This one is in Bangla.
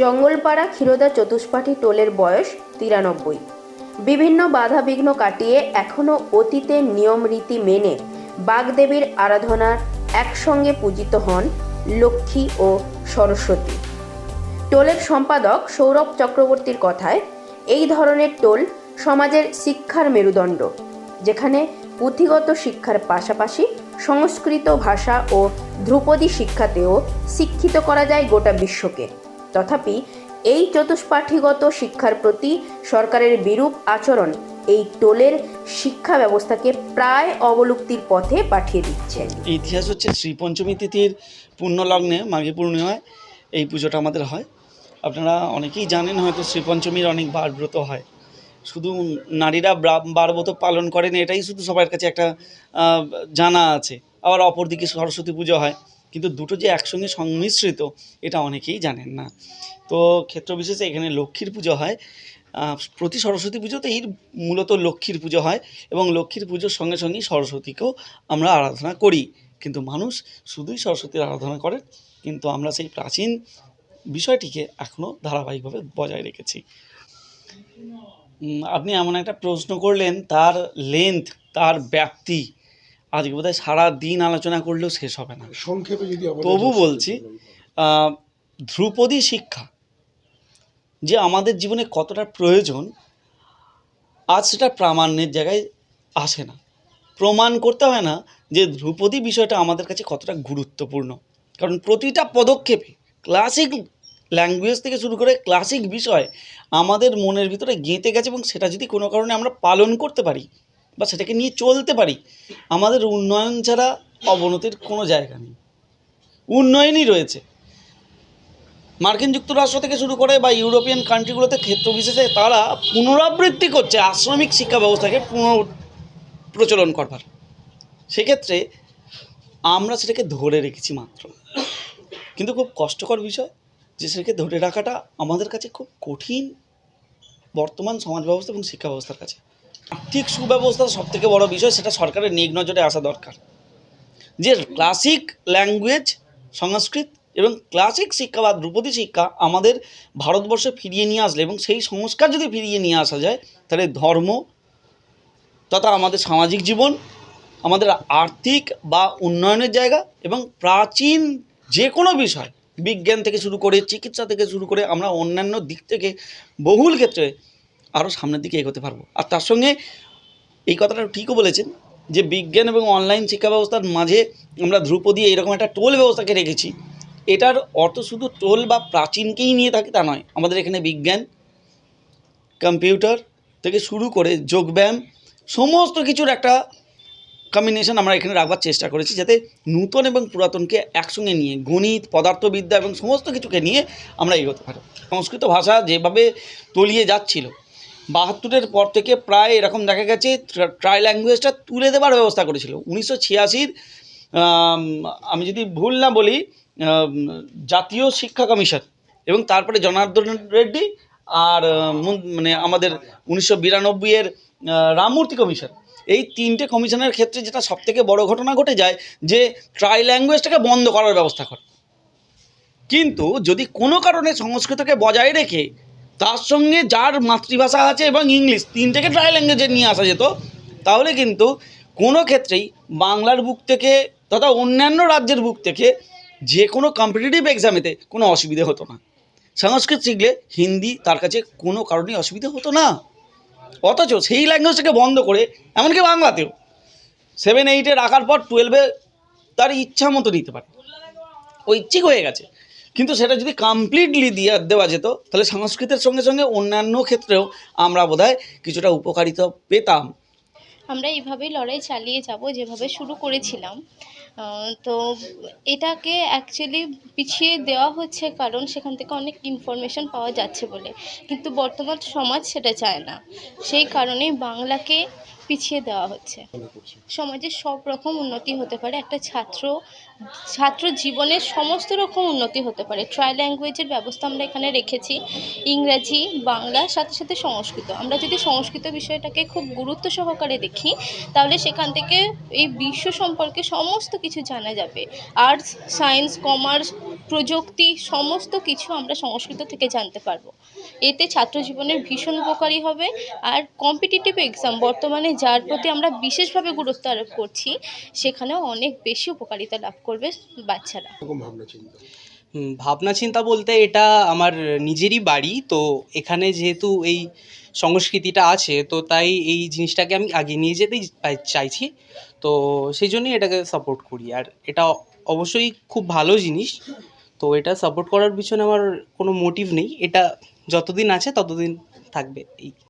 জঙ্গলপাড়া ক্ষীরোদা চতুষ্পাঠী টোলের বয়স তিরানব্বই। বিভিন্ন বাধা বিঘ্ন কাটিয়ে এখনও অতীতের নিয়ম রীতি মেনে বাগদেবীর আরাধনার একসঙ্গে পূজিত হন লক্ষ্মী ও সরস্বতী। টোলের সম্পাদক সৌরভ চক্রবর্তীর কথায়, এই ধরনের টোল সমাজের শিক্ষার মেরুদণ্ড, যেখানে পুঁথিগত শিক্ষার পাশাপাশি সংস্কৃত ভাষা ও ধ্রুপদী শিক্ষাতেও শিক্ষিত করা যায় গোটা বিশ্বকে। তথাপি এই চতুষ্পাঠীগত শিক্ষার প্রতি সরকারের বিরূপ আচরণ এই টোলের শিক্ষা ব্যবস্থাকে প্রায় অবলুপ্তির পথে পাঠিয়ে দিচ্ছে। ইতিহাস হচ্ছে শ্রী পঞ্চমী তিথির পুণ্যলগ্নে, মাঘী পূর্ণিমায় এই পুজোটা আমাদের হয়। আপনারা অনেকেই জানেন হয়তো শ্রী পঞ্চমীর অনেক বারব্রত হয়। শুধু নারীরা ব্রা- বারব্রত পালন করেন, এটাই শুধু সবার কাছে একটা জানা আছে। আবার অপরদিকে সরস্বতী পুজো হয়। কিন্তু দুটো যে একসঙ্গে সংমিশ্রিত, এটা অনেকেই জানেন না। তো ক্ষেত্র বিশেষে এখানে লক্ষ্মীর পুজো হয়। প্রতি সরস্বতী পুজোতেই মূলত লক্ষ্মীর পুজো হয় এবং লক্ষ্মীর পুজোর সঙ্গে সঙ্গেই সরস্বতীকেও আমরা আরাধনা করি। কিন্তু মানুষ শুধুই সরস্বতীর আরাধনা করে, কিন্তু আমরা সেই প্রাচীন বিষয়টিকে এখনও ধারাবাহিকভাবে বজায় রেখেছি। আপনি এমন একটা প্রশ্ন করলেন, তার লেন্থ তার ব্যাপ্তি আজকে বোধহয় সারা দিন আলোচনা করলেও শেষ হবে না। সংক্ষেপে যদি তবু বলছি ধ্রুপদী শিক্ষা যে আমাদের জীবনে কতটা প্রয়োজন আজ সেটা প্রামাণ্যের জায়গায় আসে না। প্রমাণ করতে হয় না যে ধ্রুপদী বিষয়টা আমাদের কাছে কতটা গুরুত্বপূর্ণ। কারণ প্রতিটা পদক্ষেপে ক্লাসিক ল্যাঙ্গুয়েজ থেকে শুরু করে ক্লাসিক বিষয় আমাদের মনের ভিতরে গেঁথে গেছে এবং সেটা যদি কোনো কারণে আমরা পালন করতে পারি বা সেটাকে নিয়ে চলতে পারি, আমাদের উন্নয়ন ছাড়া অবনতির কোনো জায়গা নেই। উন্নয়নই রয়েছে। মার্কিন যুক্তরাষ্ট্র থেকে শুরু করে বা ইউরোপিয়ান কান্ট্রিগুলোতে ক্ষেত্র বিশেষে তারা পুনরাবৃত্তি করছে আশ্রমিক শিক্ষা ব্যবস্থাকে পুনর প্রচলন করবার। সেক্ষেত্রে আমরা সেটাকে ধরে রেখেছি মাত্র। কিন্তু খুব কষ্টকর বিষয় যে সেটাকে ধরে রাখাটা আমাদের কাছে খুব কঠিন বর্তমান সমাজ ব্যবস্থা এবং শিক্ষা ব্যবস্থার কাছে। আর্থিক সুব্যবস্থা সব থেকে বড় বিষয়, সেটা সরকারের নিগ নজরে আসা দরকার। যে ক্লাসিক ল্যাঙ্গুয়েজ সংস্কৃত এবং ক্লাসিক শিক্ষা বা ধ্রুপদী শিক্ষা আমাদের ভারতবর্ষে ফিরিয়ে নিয়ে আসলে এবং সেই সংস্কার যদি ফিরিয়ে নিয়ে আসা যায়, তাহলে ধর্ম তথা আমাদের সামাজিক জীবন, আমাদের আর্থিক বা উন্নয়নের জায়গা এবং প্রাচীন যে কোনো বিষয়, বিজ্ঞান থেকে শুরু করে চিকিৎসা থেকে শুরু করে আমরা অন্যান্য দিক থেকে বহুল ক্ষেত্রে আরও সামনের দিকে এগোতে পারব। আর তার সঙ্গে এই কথাটা ঠিকও বলেছেন যে বিজ্ঞান এবং অনলাইন শিক্ষা ব্যবস্থার মাঝে আমরা ধ্রুপদী এইরকম একটা টোল ব্যবস্থাকে রেখেছি। এটার অর্থ শুধু টোল বা প্রাচীনকেই নিয়ে থাকে তা নয়, আমাদের এখানে বিজ্ঞান, কম্পিউটার থেকে শুরু করে যোগব্যায়াম সমস্ত কিছুর একটা কম্বিনেশন আমরা এখানে রাখবার চেষ্টা করেছি যাতে নূতন এবং পুরাতনকে একসঙ্গে নিয়ে, গণিত, পদার্থবিদ্যা এবং সমস্ত কিছুকে নিয়ে আমরা এগোতে পারি। সংস্কৃত ভাষা যেভাবে তলিয়ে যাচ্ছিল বাহাত্তরের পর থেকে প্রায় এরকম দেখা গেছে ট্রাই ল্যাঙ্গুয়েজটা তুলে দেওয়ার ব্যবস্থা করেছিল। উনিশশো ছিয়াশির, আমি যদি ভুল না বলি জাতীয় শিক্ষা কমিশন এবং তারপরে জনার্দন রেড্ডি আর মানে আমাদের উনিশশো বিরানব্বইয়ের রামমূর্তি কমিশন। এই তিনটে কমিশনের ক্ষেত্রে যেটা সবথেকে বড় ঘটনা ঘটে যায় যে ট্রাই ল্যাঙ্গুয়েজটাকে বন্ধ করার ব্যবস্থা করে। কিন্তু যদি কোনো কারণে সংস্কৃতকে বজায় রেখে তার সঙ্গে যার মাতৃভাষা আছে এবং ইংলিশ, তিনটেকে ট্রাই ল্যাঙ্গুয়েজে নিয়ে আসা যেত, তাহলে কিন্তু কোনো ক্ষেত্রেই বাংলার বুক থেকে তথা অন্যান্য রাজ্যের বুক থেকে যে কোনো কম্পিটিটিভ এক্সামেতে কোনো অসুবিধে হতো না। সংস্কৃত শিখলে হিন্দি তার কাছে কোনো কারণেই অসুবিধে হতো না। অথচ সেই ল্যাঙ্গুয়েজটাকে বন্ধ করে, এমনকি বাংলাতেও সেভেন এইটে রাখার পর টুয়েলভে তার ইচ্ছা মতো নিতে পারে। ঐচ্ছিক হয়ে গেছে। কিন্তু সেটা যদি কমপ্লিটলি দিয়ে দেওয়া যেত, তাহলে সংস্কৃতের সঙ্গে সঙ্গে অন্যান্য ক্ষেত্রেও আমরা বোধহয় কিছুটা উপকারিতা পেতাম। আমরা এইভাবেই লড়াই চালিয়ে যাব, যেভাবে শুরু করেছিলাম। তো এটাকে অ্যাকচুয়ালি পিছিয়ে দেওয়া হচ্ছে কারণ সেখান থেকে অনেক ইনফরমেশন পাওয়া যাচ্ছে বলে। কিন্তু বর্তমান সমাজ সেটা চায় না। সেই কারণেই বাংলাকে পিছিয়ে দেওয়া হচ্ছে। সমাজের সব রকম উন্নতি হতে পারে। একটা ছাত্র ছাত্র জীবনের সমস্ত রকম উন্নতি হতে পারে। ট্রাই ল্যাঙ্গুয়েজের ব্যবস্থা আমরা এখানে রেখেছি। ইংরাজি বাংলা সাথে সাথে সংস্কৃত। আমরা যদি সংস্কৃত বিষয়টাকে খুব গুরুত্ব সহকারে দেখি তাহলে সেখান থেকে এই বিশ্ব সম্পর্কে সমস্ত কিছু জানা যাবে। আর্টস সায়েন্স কমার্স প্রযুক্তি সমস্ত কিছু আমরা সংস্কৃত থেকে জানতে পারব। এতে ছাত্র জীবনের ভীষণ উপকারী হবে আর কম্পিটিটিভ এক্সাম বর্তমানে যার প্রতি আমরা বিশেষভাবে গুরুত্ব আরোপ করছি সেখানেও অনেক বেশি উপকারিতা লাভ করবে বাচ্চারা। ভাবনা চিন্তা? হুম, ভাবনা চিন্তা বলতে এটা আমার নিজেরই বাড়ি তো এখানে যেহেতু এই সংস্কৃতিটা আছে তো তাই এই জিনিসটাকে আমি আগে নিয়ে যেতেই চাইছি। তো সেই জন্যই এটাকে সাপোর্ট করি। আর এটা অবশ্যই খুব ভালো জিনিস তো এটা সাপোর্ট করার পিছনে আমার কোনো মোটিভ নেই। এটা যতদিন আছে ততদিন থাকবে এই।